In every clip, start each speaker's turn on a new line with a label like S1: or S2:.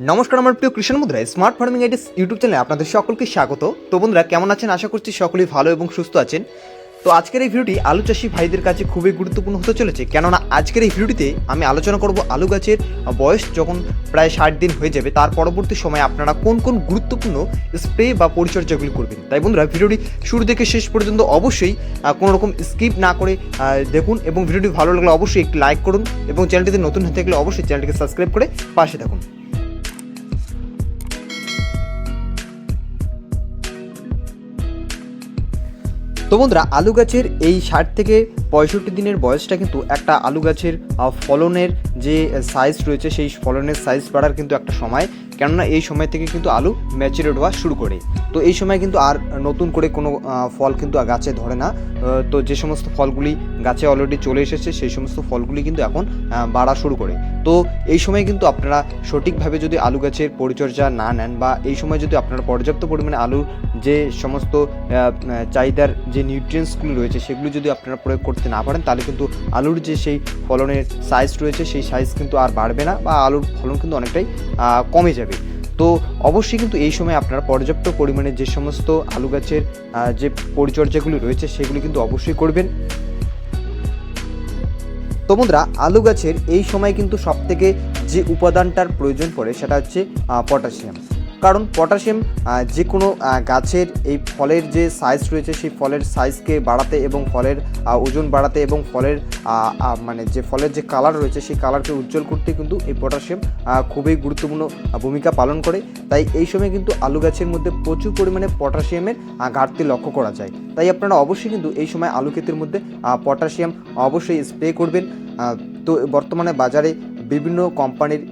S1: নমস্কার, আমার প্রিয় কৃষণ মুদ্রায় স্মার্ট ফার্মিং আইডিস ইউটিউব চ্যানেলে আপনাদের সকলকে স্বাগত। তো বন্ধুরা, কেমন আছেন? আশা করছি সকলেই ভালো এবং সুস্থ আছেন। তো আজকের এই ভিডিওটি আলু চাষি ভাইদের কাছে খুবই গুরুত্বপূর্ণ হতে চলেছে। কেননা, আজকের এই ভিডিওটিতে আমি আলোচনা করব আলু গাছের বয়স যখন প্রায় ষাট দিন হয়ে যাবে, তার পরবর্তী সময়ে আপনারা কোন কোন গুরুত্বপূর্ণ স্প্রে বা পরিচর্যাগুলি করবেন। তাই বন্ধুরা, ভিডিওটি শুরু থেকে শেষ পর্যন্ত অবশ্যই কোনো রকম স্কিপ না করে দেখুন এবং ভিডিওটি ভালো লাগলে অবশ্যই একটি লাইক করুন এবং চ্যানেলটিতে নতুন হয়ে থাকলে অবশ্যই চ্যানেলটিকে সাবস্ক্রাইব করে পাশে থাকুন। তো বন্ধুরা, আলু গাছের এই ষাট থেকে পঁয়ষট্টি দিনের বয়সটা কিন্তু একটা আলু গাছের ফলনের যে সাইজ রয়েছে, সেই ফলনের সাইজ বাড়ার কিন্তু একটা সময়। কেননা এই সময় থেকে কিন্তু আলু ম্যাচুরেট হওয়া শুরু করে। তো এই সময় কিন্তু আর নতুন করে কোনো ফল কিন্তু গাছে ধরে না। তো যে সমস্ত ফলগুলি গাছে অলরেডি চলে এসেছে, সেই সমস্ত ফলগুলি কিন্তু এখন বাড়া শুরু করে। তো এই সময় কিন্তু আপনারা সঠিকভাবে যদি আলু গাছের পরিচর্যা না নেন বা এই সময় যদি আপনারা পর্যাপ্ত পরিমাণে আলুর যে সমস্ত চাহিদার যে নিউট্রিয়েন্টসগুলি রয়েছে, সেগুলো যদি আপনারা প্রয়োগ করতে না পারেন, তাহলে কিন্তু আলুর যে সেই ফলনের সাইজ রয়েছে, সেই সাইজ কিন্তু আর বাড়বে না বা আলুর ফলন কিন্তু অনেকটাই কমে যাবে। তো অবশ্যই কিন্তু এই সময় আপনারা পর্যাপ্ত পরিমাণে যে সমস্ত আলু গাছের যে পরিচর্যাগুলি রয়েছে সেগুলি কিন্তু অবশ্যই করবেন। তো বন্ধুরা, আলু গাছের এই সময় কিন্তু সবথেকে যে উপাদানটার প্রয়োজন পড়ে সেটা হচ্ছে পটাশিয়াম। কারণ পটাশিয়াম যে কোনো গাছের এই ফলের যে সাইজ রয়েছে, সেই ফলের সাইজকে বাড়াতে এবং ফলের ওজন বাড়াতে এবং ফলের মানে যে ফলের যে কালার রয়েছে, সেই কালারকে উজ্জ্বল করতে কিন্তু এই পটাশিয়াম খুবই গুরুত্বপূর্ণ ভূমিকা পালন করে। তাই এই সময় কিন্তু আলু গাছের মধ্যে প্রচুর পরিমাণে পটাশিয়ামের ঘাটতি লক্ষ্য করা যায়। তাই আপনারা অবশ্যই কিন্তু এই সময় আলু ক্ষেতের মধ্যে পটাশিয়াম অবশ্যই স্প্রে করবেন। তো বর্তমানে বাজারে বিভিন্ন কোম্পানির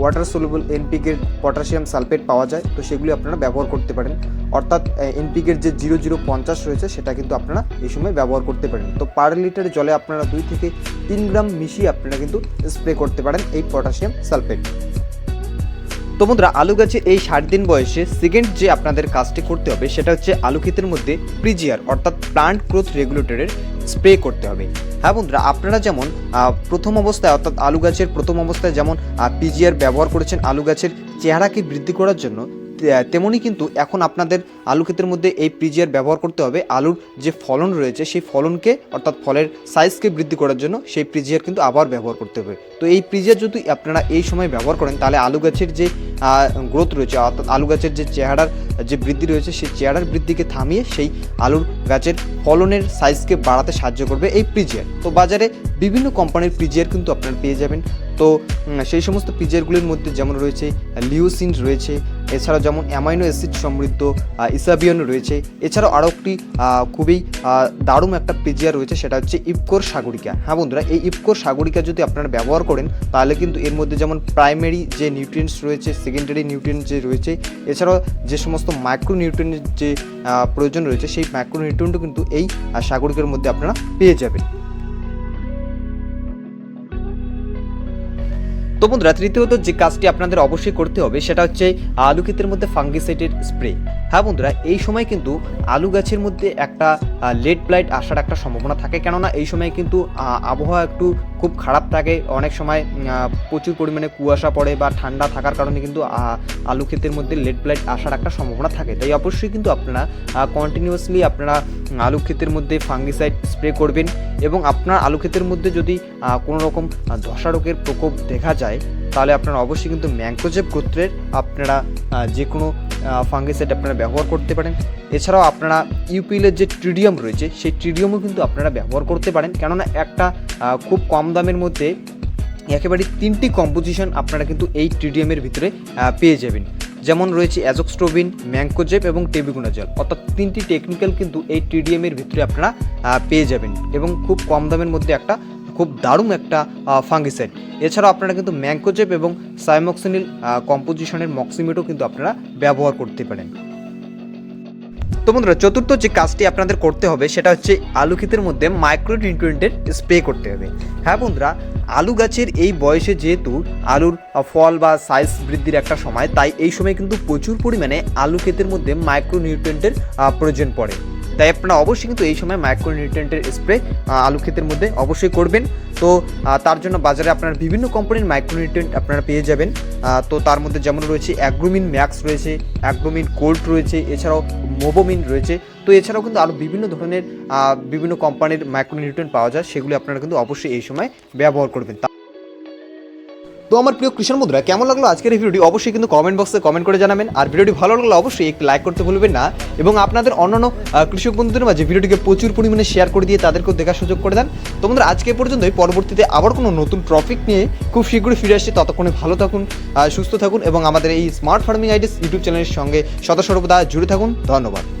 S1: ওয়াটার সলুবল এনপিকের পটাশিয়াম সালফেট পাওয়া যায়। তো সেগুলি আপনারা ব্যবহার করতে পারেন। অর্থাৎ এনপিকের যে জিরো জিরো পঞ্চাশ রয়েছে, সেটা কিন্তু আপনারা এই সময় ব্যবহার করতে পারেন। তো পার লিটার জলে আপনারা দুই থেকে তিন গ্রাম মিশিয়ে আপনারা কিন্তু স্প্রে করতে পারেন এই পটাশিয়াম সালফেট তো বন্ধুরা, আলু গাছে এই ষাট দিন বয়সে সেকেন্ড যে আপনাদের কাজটি করতে হবে, সেটা হচ্ছে আলু ক্ষেতের মধ্যে প্রিজিয়ার অর্থাৎ প্লান্ট গ্রোথ রেগুলেটরের স্প্রে করতে হবে। হ্যাঁ বন্ধুরা, আপনারা যেমন প্রথম অবস্থায়, অর্থাৎ আলু গাছের প্রথম অবস্থায় যেমন পিজিআর ব্যবহার করেছেন আলু গাছের চেহারাকে বৃদ্ধি করার জন্য তে- তেমনি কিন্তু এখন আপনাদের আলু ক্ষেতের মধ্যে এই প্রিজিয়ার ব্যবহার করতে হবে। আলুর যে ফলন রয়েছে, সেই ফলনকে অর্থাৎ ফলের সাইজকে বৃদ্ধি করার জন্য সেই প্রিজিয়ার কিন্তু আবার ব্যবহার করতে হবে। তো এই প্রিজিয়ার যদি আপনারা এই সময় ব্যবহার করেন, তাহলে আলু গাছের যে গ্রোথ রয়েছে, অর্থাৎ আলু গাছের যে চেহারার যে বৃদ্ধি রয়েছে, সেই চেহারার বৃদ্ধিকে থামিয়ে সেই আলুর গাছের ফলনের সাইজকে বাড়াতে সাহায্য করবে এই প্রিজিয়ার তো বাজারে বিভিন্ন কোম্পানির প্রিজিয়ার কিন্তু আপনারা পেয়ে যাবেন। তো সেই সমস্ত প্রিজিয়ারগুলির মধ্যে যেমন রয়েছে লিওসিন রয়েছে এছাড়াও যেমন অ্যামাইনো অ্যাসিড সমৃদ্ধ ইসাবিয়ন রয়েছে। এছাড়াও আরও একটি খুবই দারুণ একটা প্রিজিয়ার রয়েছে, সেটা হচ্ছে ইপকোর সাগরিকা। হ্যাঁ বন্ধুরা, এই ইপকোর সাগরিকা যদি আপনারা ব্যবহার করেন, তাহলে কিন্তু এর মধ্যে যেমন প্রাইমারি যে নিউট্রিয়েন্টস রয়েছে সেকেন্ডারি নিউট্রিয়েন্ট যে রয়েছে, এছাড়াও যে সমস্ত মাইক্রো নিউট্রিয়েন্টের যে প্রয়োজন রয়েছে, সেই মাইক্রো নিউট্রিয়েন্টও কিন্তু এই সাগরিকার মধ্যে আপনারা পেয়ে যাবেন। তো বন্ধুরা, তৃতীয়ত যে কাজটি আপনাদের অবশ্যই করতে হবে, সেটা হচ্ছে আলু ক্ষেতের মধ্যে ফাঙ্গিসাইডের স্প্রে হ্যাঁ বন্ধুরা, এই সময় কিন্তু আলু গাছের মধ্যে একটা লেট ব্লাইট আসার একটা সম্ভাবনা থাকে। কেননা এই সময় কিন্তু আবহাওয়া একটু খুব খারাপ থাকে। অনেক সময় প্রচুর পরিমাণে কুয়াশা পড়ে বা ঠান্ডা থাকার কারণে কিন্তু আলু ক্ষেতের মধ্যে লেট ব্লাইট আসার একটা সম্ভাবনা থাকে। তাই অবশ্যই কিন্তু আপনারা কন্টিনিউয়াসলি আপনারা আলু ক্ষেতের মধ্যে ফাঙ্গিসাইড স্প্রে করবেন এবং আপনার আলু ক্ষেতের মধ্যে যদি কোনো রকম ধসা রোগের প্রকোপ দেখা যায়, তাহলে আপনারা অবশ্যই কিন্তু ম্যাঙ্কোজেব গোত্রের আপনারা যে কোনো ফাঙ্গিসাইড আপনারা ব্যবহার করতে পারেন। এছাড়াও আপনারা ইউপিএলের যে ট্রিডিয়াম রয়েছে, সেই ট্রিডিয়ামও কিন্তু আপনারা ব্যবহার করতে পারেন। কেননা একটা খুব কম দামের মধ্যে একেবারে তিনটি কম্পোজিশন আপনারা কিন্তু এই ট্রিডিয়ামের ভিতরে পেয়ে যাবেন। যেমন রয়েছে অ্যাজোক্সট্রোবিন ম্যাঙ্কোজেব এবং টেবিগুনাজল অর্থাৎ তিনটি টেকনিক্যাল কিন্তু এই টিডিএমের ভিতরে আপনারা পেয়ে যাবেন। এবং খুব কম দামের মধ্যে একটা খুব দারুণ একটা ফাঙ্গিসাইড এছাড়াও আপনারা কিন্তু ম্যাঙ্কোজেব এবং সাইমক্সিনিল কম্পোজিশনের মক্সিমেটও কিন্তু আপনারা ব্যবহার করতে পারেন। তো বন্ধুরা, চতুর্থ যে কাজটি আপনাদের করতে হবে, সেটা হচ্ছে আলু ক্ষেতের মধ্যে মাইক্রো নিউট্রিয়েন্টের স্প্রে করতে হবে। হ্যাঁ বন্ধুরা, আলু গাছের এই বয়সে যেহেতু আলুর ফল বা সাইজ বৃদ্ধির একটা সময়, তাই এই সময় কিন্তু প্রচুর পরিমাণে আলু ক্ষেতের মধ্যে মাইক্রো নিউট্রিয়েন্টের প্রয়োজন পড়ে। তাই আপনারা অবশ্যই কিন্তু এই সময় মাইক্রোনিউট্রিয়েন্টের স্প্রে আলু ক্ষেতের মধ্যে অবশ্যই করবেন। তো তার জন্য বাজারে আপনার বিভিন্ন কোম্পানির মাইক্রোনিউট্রিয়েন্ট আপনারা পেয়ে যাবেন। তো তার মধ্যে যেমন রয়েছে অ্যাগ্রোমিন ম্যাক্স রয়েছে অ্যাগ্রোমিন কোল্ড রয়েছে, এছাড়াও মোবোমিন রয়েছে। তো এছাড়াও কিন্তু আরও বিভিন্ন ধরনের বিভিন্ন কোম্পানির মাইক্রোনিউট্রিয়েন্ট পাওয়া যায়, সেগুলি আপনারা কিন্তু অবশ্যই এই সময় ব্যবহার করবেন। তা- আমার প্রিয় কৃষণ বন্ধুরা, কেমন লাগল আজকের এই ভিডিওটি? অবশ্যই কিন্তু কমেন্ট বক্সে কমেন্ট করে জানাবেন। আর ভিডিওটি ভালো লাগলে অবশ্যই একটি লাইক করতে ভুলবেন না এবং আপনাদের অন্যান্য কৃষক বন্ধুদের মাঝে ভিডিওটিকে প্রচুর পরিমাণে শেয়ার করে দিয়ে তাদেরকেও দেখার সুযোগ করে দেন। তো বন্ধুরা, আজকে পর্যন্তই। পরবর্তীতে আবার কোনো নতুন টপিক নিয়ে খুব শীঘ্রই ফিরে আসছি। ততক্ষণে ভালো থাকুন সুস্থ থাকুন এবং আমাদের এই স্মার্ট ফার্মিং আইডিস ইউটিউব চ্যানেলের সঙ্গে সদা সর্বদা জুড়ে থাকুন। ধন্যবাদ।